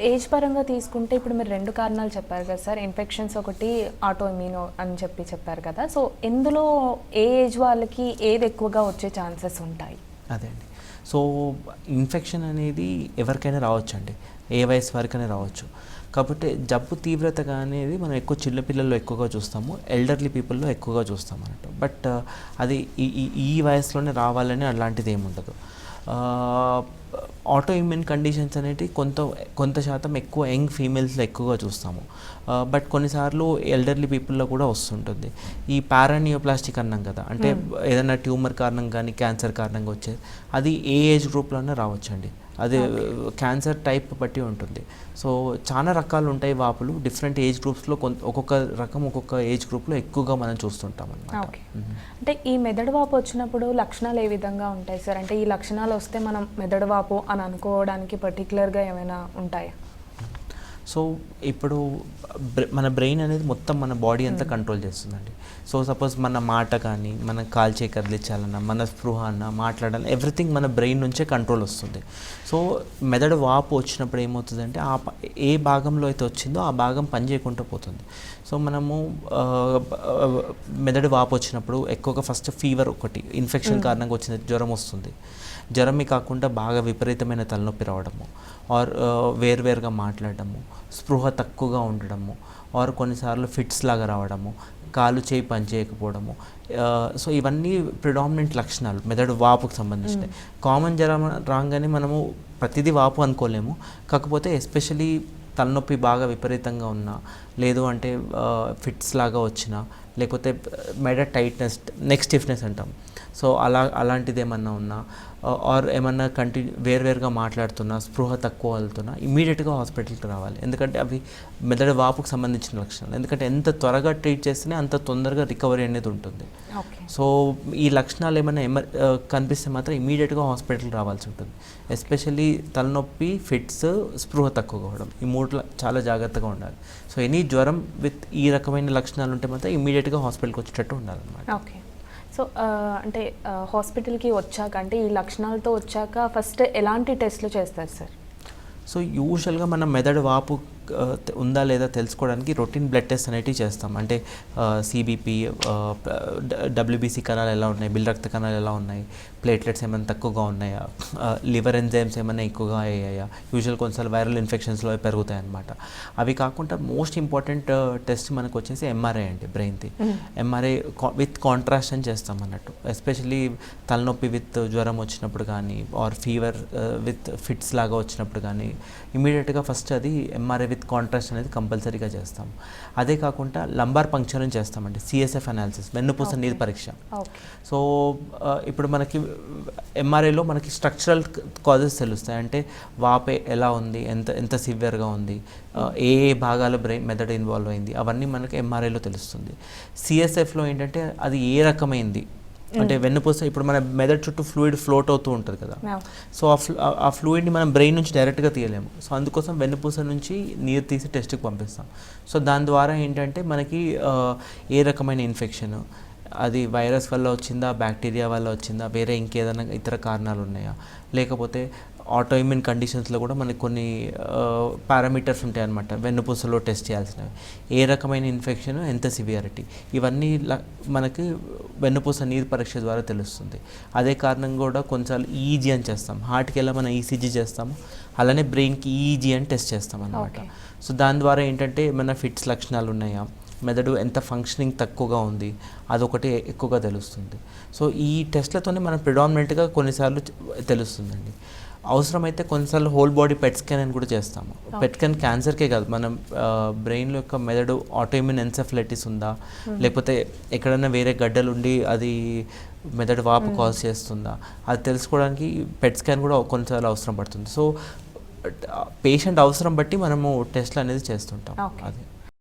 Age పరంగా తీసుకుంటే ఇప్పుడు మీరు రెండు కారణాలు చెప్పారు కదా సార్. ఇన్ఫెక్షన్స్ ఒకటి ఆటో ఇమ్యూనో అని చెప్పి చెప్పారు కదా. సో ఇందులో ఏ ఏజ్ వాళ్ళకి ఏది ఎక్కువగా వచ్చే ఛాన్సెస్ ఉంటాయి? అదే అండి. సో ఇన్ఫెక్షన్ అనేది ఎవరికైనా రావచ్చు అండి ఏ వయసు వరకైనా రావచ్చు. కాబట్టి జబ్బు తీవ్రతగా అనేది మనం ఎక్కువ చిన్నపిల్లల్లో ఎక్కువగా చూస్తాము. ఎల్డర్లీ పీపుల్లో ఎక్కువగా చూస్తాం అన్నట్టు. బట్ అది ఈ ఈ- వయసులోనే రావాలని అలాంటిది ఏముండదు ఆటో ఇమ్యూన్ కండిషన్స్ అనేవి కొంత కొంత శాతం ఎక్కువ యంగ్ ఫీమేల్స్లో ఎక్కువగా చూస్తాము. బట్ కొన్నిసార్లు ఎల్డర్లీ పీపుల్లో కూడా వస్తుంటుంది. ఈ పారానియోప్లాస్టిక్ అన్నాం కదా అంటే ఏదైనా ట్యూమర్ కారణం కానీ క్యాన్సర్ కారణంగా వచ్చేది అది ఏ ఏజ్ గ్రూప్లోనే రావచ్చండి. అది క్యాన్సర్ టైప్ బట్టి ఉంటుంది. సో చాలా రకాలు ఉంటాయి వాపులు డిఫరెంట్ ఏజ్ గ్రూప్స్లో కొంత ఒక్కొక్క రకం ఒక్కొక్క ఏజ్ గ్రూప్లో ఎక్కువగా మనం చూస్తుంటాం అనమాట ఓకే అంటే ఈ మెదడు వాపు వచ్చినప్పుడు లక్షణాలు ఏ విధంగా ఉంటాయి సార్? అంటే ఈ లక్షణాలు వస్తే మనం మెదడు వాపు అని అనుకోవడానికి పర్టికులర్గా ఏమైనా ఉంటాయా? సో ఇప్పుడు బ్రె- మన బ్రెయిన్ అనేది మొత్తం మన బాడీ అంతా కంట్రోల్ చేస్తుందండి. సో సపోజ్ మన మాట కానీ మన కాల్చే కదిలించాలన్నా మన స్పృహ అన్న మాట్లాడాలన్నా ఎవ్రీథింగ్ మన బ్రెయిన్ నుంచే కంట్రోల్ వస్తుంది. సో మెదడు వాపు వచ్చినప్పుడు ఏమవుతుందంటే ఆ ఏ భాగంలో అయితే వచ్చిందో ఆ భాగం పని చేయకుండా పోతుంది. సో మనము మెదడు వాపు వచ్చినప్పుడు ఎక్కువగా ఫస్ట్ ఫీవర్ ఒకటి ఇన్ఫెక్షన్ కారణంగా వచ్చింది జ్వరం వస్తుంది. జ్వరమే కాకుండా బాగా విపరీతమైన తలనొప్పి రావడము ఆర్ వేరువేరుగా మాట్లాడడము స్పృహ తక్కువగా ఉండడము ఆర్ కొన్నిసార్లు ఫిట్స్ లాగా రావడము కాలు చేయి పని చేయకపోవడము సో ఇవన్నీ ప్రిడామినెంట్ లక్షణాలు మెదడు వాపుకు సంబంధించినవి. కామన్ జ్వరం రాగానే మనము ప్రతిదీ వాపు అనుకోలేము. కాకపోతే ఎస్పెషలీ తలనొప్పి బాగా విపరీతంగా ఉన్నా లేదు అంటే ఫిట్స్ లాగా వచ్చినా లేకపోతే మెడ టైట్నెస్ నెక్ స్టిఫ్నెస్ అంటాం. సో అలా అలాంటిది ఏమన్నా ఉన్నా ఆర్ ఏమన్నా కంటిన్యూ వేరువేరుగా మాట్లాడుతున్నా స్పృహ తక్కువ వెళ్తున్నా ఇమీడియట్గా హాస్పిటల్కి రావాలి. ఎందుకంటే అవి మెదడు వాపుకు సంబంధించిన లక్షణాలు. ఎందుకంటే ఎంత త్వరగా ట్రీట్ చేస్తేనే అంత తొందరగా రికవరీ అనేది ఉంటుంది. సో ఈ లక్షణాలు ఏమైనా ఎమర్ ఆ, కనిపిస్తే మాత్రం ఇమీడియట్గా హాస్పిటల్కి రావాల్సి ఉంటుంది. ఎస్పెషల్లీ తలనొప్పి ఫిట్స్ స్పృహ తక్కువ కావడం ఈ మూడు చాలా జాగ్రత్తగా ఉండాలి. సో ఎనీ జ్వరం విత్ ఈ రకమైన లక్షణాలు ఉంటే మాత్రం ఇమీడియట్గా హాస్పిటల్కి వచ్చేటట్టు ఉండాలన్నమాట. ఓకే. సో అంటే హాస్పిటల్కి వచ్చాక అంటే ఈ లక్షణాలతో వచ్చాక ఫస్ట్ ఎలాంటి టెస్ట్లు చేస్తారు సార్? సో యూజువల్గా మనం మెదడు వాపు ఉందా లేదా తెలుసుకోవడానికి రొటీన్ బ్లడ్ టెస్ట్ అనేటివి చేస్తాం. అంటే సిబిపి డబ్ల్యూబీసీ కణాలు ఎలా ఉన్నాయి? బిల్ రక్త కణాలు ఎలా ఉన్నాయి? ప్లేట్లెట్స్ ఏమైనా తక్కువగా ఉన్నాయా? లివర్ ఎంజైమ్స్ ఏమైనా ఎక్కువగా అయ్యాయా? యూజువల్ కొన్నిసార్లు వైరల్ ఇన్ఫెక్షన్స్లో పెరుగుతాయి అన్నమాట. అవి కాకుండా మోస్ట్ ఇంపార్టెంట్ టెస్ట్ మనకు వచ్చేసి ఎంఆర్ఐ అండి బ్రెయిన్ది. ఎంఆర్ఐ విత్ కాంట్రాస్ట్ అని చేస్తాం అన్నట్టు. ఎస్పెషల్లీ తలనొప్పి విత్ జ్వరం వచ్చినప్పుడు కానీ ఆర్ ఫీవర్ విత్ ఫిట్స్ లాగా వచ్చినప్పుడు కానీ ఇమీడియట్గా ఫస్ట్ అది ఎంఆర్ఐ విత్ కాంట్రాస్ట్ అనేది కంపల్సరీగా చేస్తాం. అదే కాకుండా లంబార్ పంక్చర్ అని చేస్తామండి సిఎస్ఎఫ్ అనాలిసిస్ వెన్నుపూస నీరు పరీక్ష. సో ఇప్పుడు మనకి ఎంఆర్ఐలో మనకి స్ట్రక్చరల్ కాజెస్ తెలుస్తాయి. అంటే వాపే ఎలా ఉంది ఎంత ఎంత సివియర్గా ఉంది ఏ ఏ భాగాలు బ్రెయిన్ మెదడు ఇన్వాల్వ్ అయింది అవన్నీ మనకి ఎంఆర్ఐలో తెలుస్తుంది. సిఎస్ఎఫ్లో ఏంటంటే అది ఏ రకమైంది అంటే వెన్నుపూస ఇప్పుడు మన మెదడు చుట్టూ ఫ్లూయిడ్ ఫ్లోట్ అవుతూ ఉంటుంది కదా. సో ఆ ఫ్లూ ఆ- ఆ ఫ్లూయిడ్ని మనం బ్రెయిన్ నుంచి డైరెక్ట్గా తీయలేము. సో అందుకోసం వెన్నుపూస నుంచి నీరు తీసి టెస్ట్కి పంపిస్తాం. సో దాని ద్వారా ఏంటంటే మనకి ఏ రకమైన ఇన్ఫెక్షన్ అది వైరస్ వల్ల వచ్చిందా బ్యాక్టీరియా వల్ల వచ్చిందా వేరే ఇంకేదైనా ఇతర కారణాలు ఉన్నాయా? లేకపోతే ఆటో ఇమ్యూన్ కండిషన్స్లో కూడా మనకి కొన్ని పారామీటర్స్ ఉంటాయి అనమాట వెన్నుపూసలో టెస్ట్ చేయాల్సినవి. ఏ రకమైన ఇన్ఫెక్షన్ ఎంత సివియారిటీ? ఇవన్నీ మనకి వెన్నుపూస నీరు పరీక్ష ద్వారా తెలుస్తుంది. అదే కారణం కూడా కొన్నిసార్లు ఈజీ అని చేస్తాం. హార్ట్కి ఎలా మనం ఈసీజీ చేస్తాము అలానే బ్రెయిన్కి ఈజీ అని టెస్ట్ చేస్తాం అనమాట. సో దాని ద్వారా ఏంటంటే ఏమైనా ఫిట్స్ లక్షణాలు ఉన్నాయా? మెదడు ఎంత ఫంక్షనింగ్ తక్కువగా ఉంది? అదొకటి ఎక్కువగా తెలుస్తుంది. సో ఈ టెస్ట్లతోనే మనం ప్రిడామినెంట్గా కొన్నిసార్లు తెలుస్తుందండి. అవసరమైతే కొన్నిసార్లు హోల్ బాడీ పెట్ స్కాన్ అని కూడా చేస్తాము. పెట్ స్కాన్ క్యాన్సర్కే కాదు మనం బ్రెయిన్లో యొక్క మెదడు ఆటోఇమ్యూన్ ఎన్సెఫలైటిస్ ఉందా? లేకపోతే ఎక్కడైనా వేరే గడ్డలు ఉండి అది మెదడు వాపు కాజ్ చేస్తుందా? అది తెలుసుకోవడానికి పెట్ స్కాన్ కూడా కొన్నిసార్లు అవసరం పడుతుంది. సో పేషెంట్ అవసరం బట్టి మనము టెస్ట్లు అనేది చేస్తుంటాం. అది.